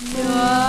nhớ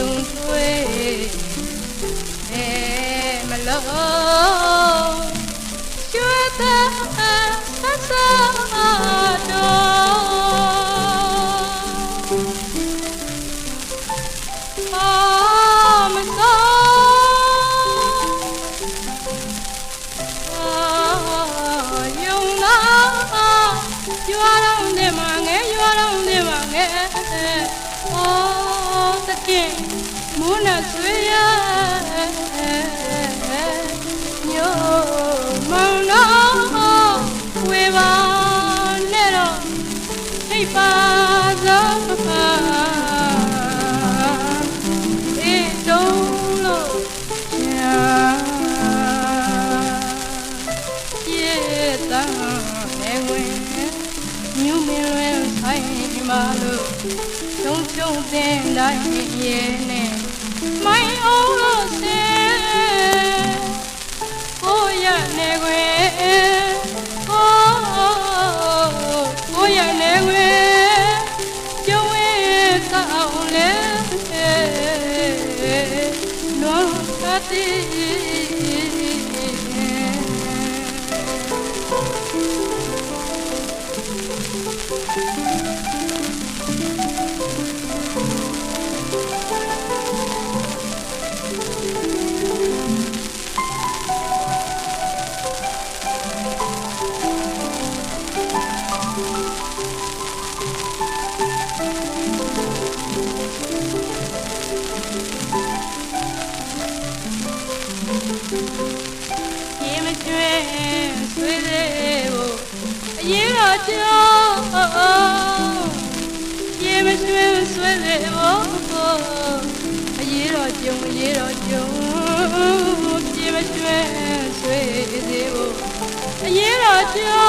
ယုံသွေးအဲမလုံးကျွတ်တာဆဆာတော့အာမစောအာယုံနာရွာတော်နေမှာငယ် ရွာတော်နေမှာငယ်အော်တကင်မုန်းနဲ့ဆွေရညိုမောင်တော်ဝေပါနဲ့တော့ထိပ်ပါသောအေးတုံးလို့ညာပြေတာနေဝင်မြူမင်းလွင်ဆိုင်ပါလို့ တုံးချုံတဲ့တိုင်းရဲ့နဲ့မိုင်းအောင်လို့စဲကိုရနေခွေကိုကိုရနေခွေကျုံဝဲဆောင်လဲလွန်ကတိ ဆွေးသေးဖို့အရေးတော်ကြောရေမကျွဲဆွေးသေးဖို့အရေးတော်ကြုံအရေးတော်ကြုံရေမကျွဲဆွေးသေးဖို့အရေးတော်ကြုံ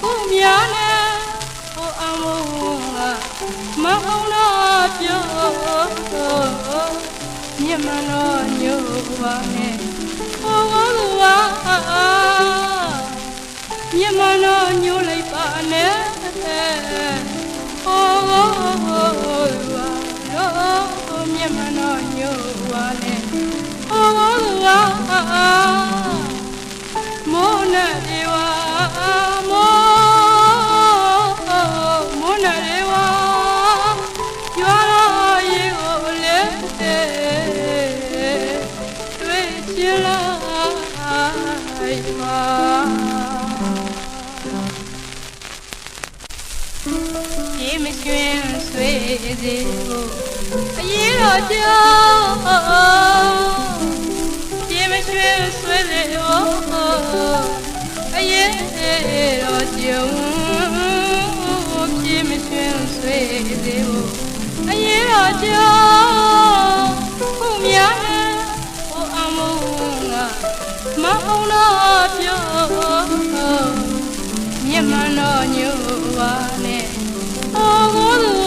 ခုများနဲ့ဟိုအမောမအောင်တော့ပြောမြတ်မတော်ညိုပါနဲ့ ဟောဝလူပါမြတ်မတော်ညိုလိုက်ပါနဲ့ဟောဝလူပါတော့မြတ်မတော်ညိုပါနဲ့ဟောဝလူပါ ရေမရွှင်ဆွေးစေဖို့အရေးတော်ကြောရေမရွှင်ဆွေးစေဖို့အရေးတော်ကြောရေမရွှင်ဆွေးစေဖို့အရေးတော်ကြောခုများဟိုအမောငါမအောင်တော့ပြောမြတ်မတော်ညိုပါနဲ့အော်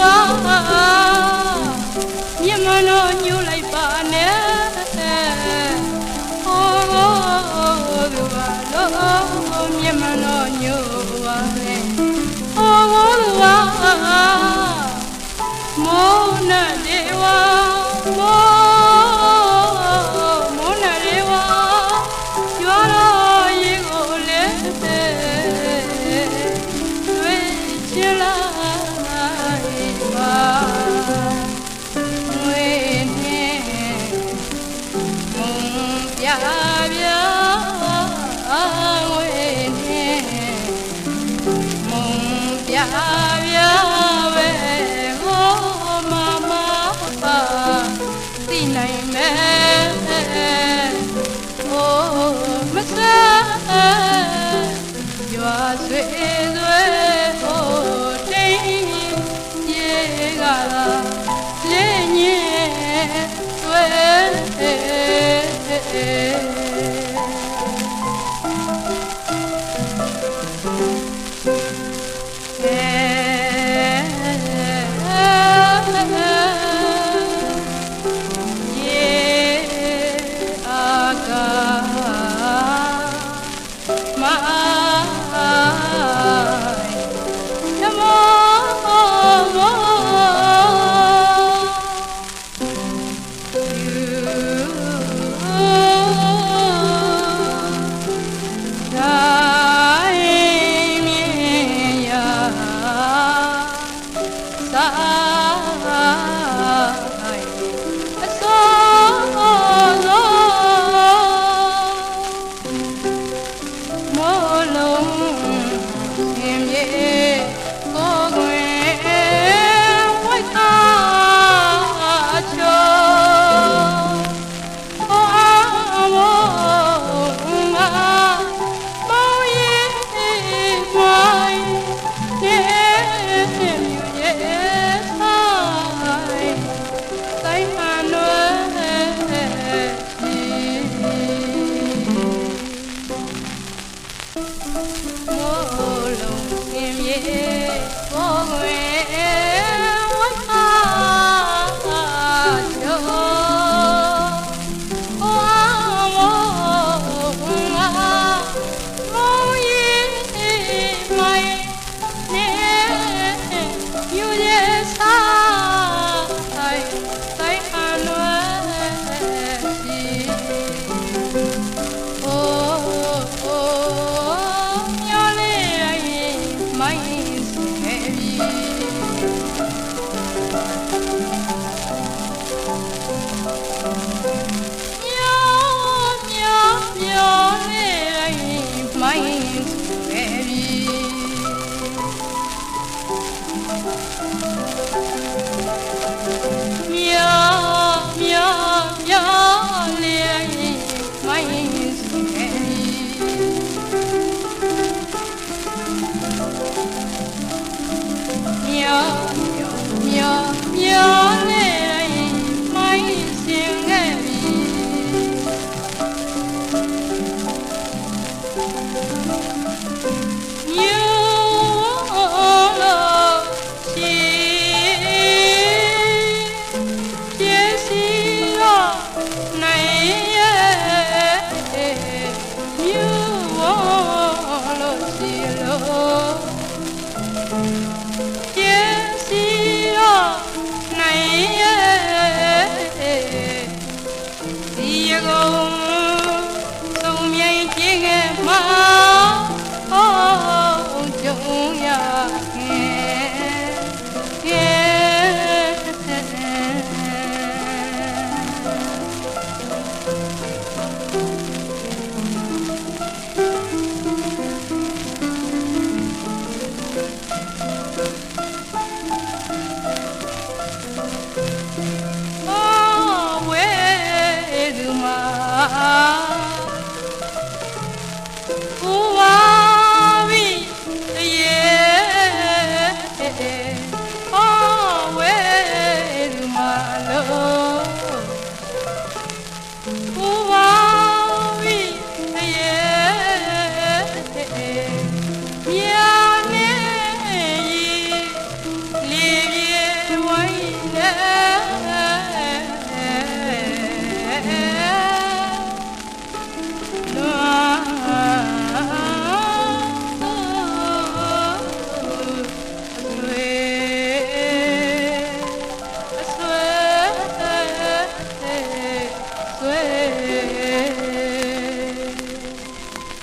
ကမြမလို့ညှို့လိုက်ပါနဲ့ဟောသူကလို့မြမလို့ညှို့ပါ ပြ ရေ forward. လို့